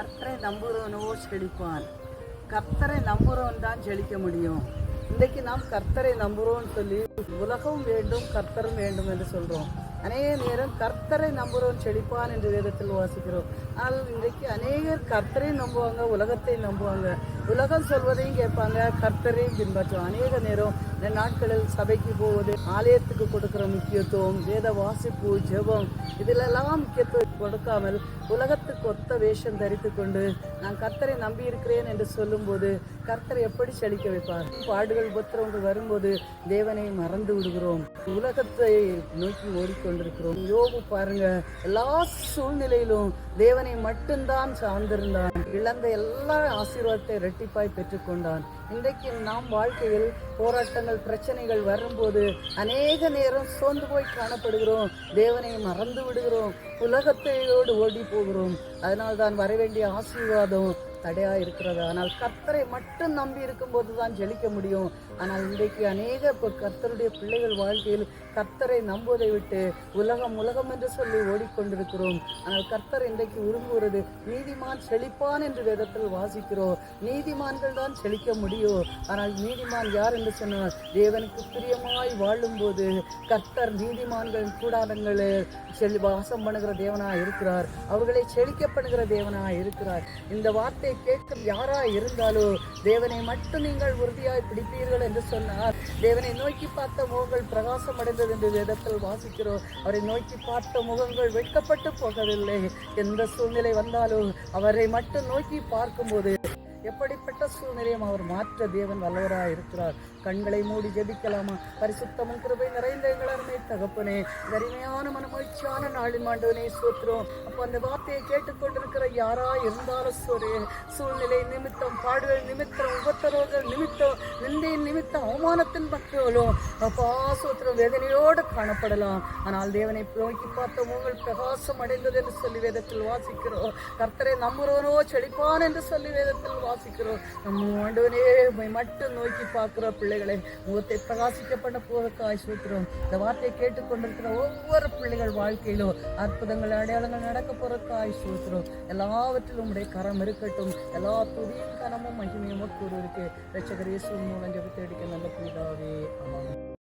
கர்த்தரை நம்புகிறவனோ செழிப்பான் கர்த்தரை நம்புகிறவன் தான் செழிக்க முடியும். இன்றைக்கு நாம் கர்த்தரை நம்புகிறோம்னு சொல்லி உலகம் வேண்டும் கர்த்தரும் வேண்டும் என்று சொல்கிறோம் அநேக நேரம் கர்த்தரை நம்புகிறோம் செழிப்பான் என்று வேதத்தில் வாசிக்கிறோம். ஆனால் இன்றைக்கு அநேகர் கர்த்தரை நம்புவாங்க உலகத்தை நம்புவாங்க. உலகம் சொல்வதையும் கேட்பாங்க. கர்த்தரையும் பின்பற்றும் அநேக நேரம் இந்த நாட்களில் சபைக்கு போவது ஆலயத்துக்கு கொடுக்கிற முக்கியத்துவம் வேத வாசிப்பு ஜெபம் இதிலெல்லாம் முக்கியத்துவம் கொடுக்காமல் உலகத்துக்கு ஒத்த வேஷம் தரித்து கொண்டு நான் கர்த்தரை நம்பி இருக்கிறேன் என்று சொல்லும்போது கர்த்தரை எப்படி செழிக்க வைப்பார்? பாடுகள் உபத்திரவங்கள் வரும்போது தேவனை மறந்து விடுகிறோம். உலகத்தை நோக்கி ஓடிக்கொண்டிருக்கிறோம். யோகு பாருங்க எல்லா சூழ்நிலையிலும் தேவனை மட்டும்தான் சார்ந்திருந்தான். இழந்த எல்லா ஆசீர்வாதத்தை இரட்டிப்பாய் பெற்றுக்கொண்டான். இன்றைக்கு நாம் வாழ்க்கையில் போராட்டங்கள் பிரச்சனைகள் வரும்போது அநேக நேரம் சோர்ந்து போய் காணப்படுகிறோம். தேவனை மறந்து விடுகிறோம். உலகத்தையோடு ஓடி போகிறோம். அதனால் தான் வர வேண்டிய ஆசீர்வாதம் தடையா இருக்கிறது. ஆனால் கர்த்தரை மட்டும் நம்பி இருக்கும்போது தான் ஜெலிக்க முடியும். ஆனால் இன்றைக்கு அநேக இப்போ கர்த்தருடைய பிள்ளைகள் வாழ்க்கையில் கர்த்தரை நம்புவதை விட்டு உலகம் உலகம் என்று சொல்லி ஓடிக்கொண்டிருக்கிறோம். ஆனால் கர்த்தர் இன்றைக்கு விரும்புகிறது நீதிமான் செழிப்பான் என்று வேதத்தில் வாசிக்கிறோம். நீதிமான்கள் தான் செழிக்க முடியும். ஆனால் நீதிமான் யார் என்று சொன்னால் தேவனுக்கு பிரியமாய் வாழும்போது கர்த்தர் நீதிமான்கள் கூடாரங்களில் செல் வாசம் பண்ணுகிற தேவனா இருக்கிறார். அவர்களை செழிக்கப்படுகிற தேவனாக இருக்கிறார். இந்த வார்த்தை கேட்கும் யாராக இருந்தாலும் தேவனை மட்டும் நீங்கள் உறுதியாய் பிடிப்பீர்கள் என்று சொன்னார். தேவனை நோக்கி பார்த்த முகங்கள் பிரகாசம் அடைந்தது என்று வேதத்தில் வாசிக்கிறோம். அவரை நோக்கி பார்த்த முகங்கள் வெட்கப்பட்டு போகவில்லை. எந்த சூழ்நிலை வந்தாலும் அவரை மட்டும் நோக்கி பார்க்கும்போது எப்படிப்பட்ட சூழ்நிலையும் அவர் மாற்ற தேவன் வல்லவராக இருக்கிறார். கண்களை மூடி ஜெபிக்கலாமா? பரிசுத்தமும் கிருபை நிறைந்த எங்கள் அருமை தகப்பனே இந்த அருமையான மனமகிழ்ச்சியான நாளின் ஆண்டவனே சோத்துறோம் அப்போ அந்த வார்த்தையை கேட்டுக்கொண்டிருக்கிற யாரா இருந்தாலும் சோரே சூழ்நிலை நிமித்தம் பாடுகள் நிமித்தம் உபத்தரவுகள் நிமித்தம் நிந்தையின் நிமித்தம் அவமானத்தின் பக்தர்களும் அப்பா சோத்திரம் வேதனையோடு காணப்படலாம். ஆனால் தேவனை நோக்கி பார்த்த உங்கள் பிரகாசம் அடைந்தது என்று சொல்லி வேதத்தில் வாசிக்கிறோம். கர்த்தரை நம்புறவனோ செழிப்பான் என்று சொல்லி வேதத்தில் பிரகாசிக்கிறோம் நம்ம ஆண்டவனே உண்மை மட்டும் நோக்கி பார்க்குற பிள்ளைகளை முகத்தை பிரகாசிக்க பண்ண போவதற்காய் சூத்திரம் இந்த வார்த்தையை கேட்டுக்கொண்டிருக்கிற ஒவ்வொரு பிள்ளைகள் வாழ்க்கையிலும் அற்புதங்கள் அடையாளங்கள் நடக்க போறதுக்காய் சூத்திரம் எல்லாவற்றிலும் உடைய கரம் இருக்கட்டும் எல்லா துதியும் கனமும் மகிமையும் கூறு இருக்கு இயேசு மூலம் ஜெபத்தை அடிக்க நல்ல புனிதாவே ஆமாம்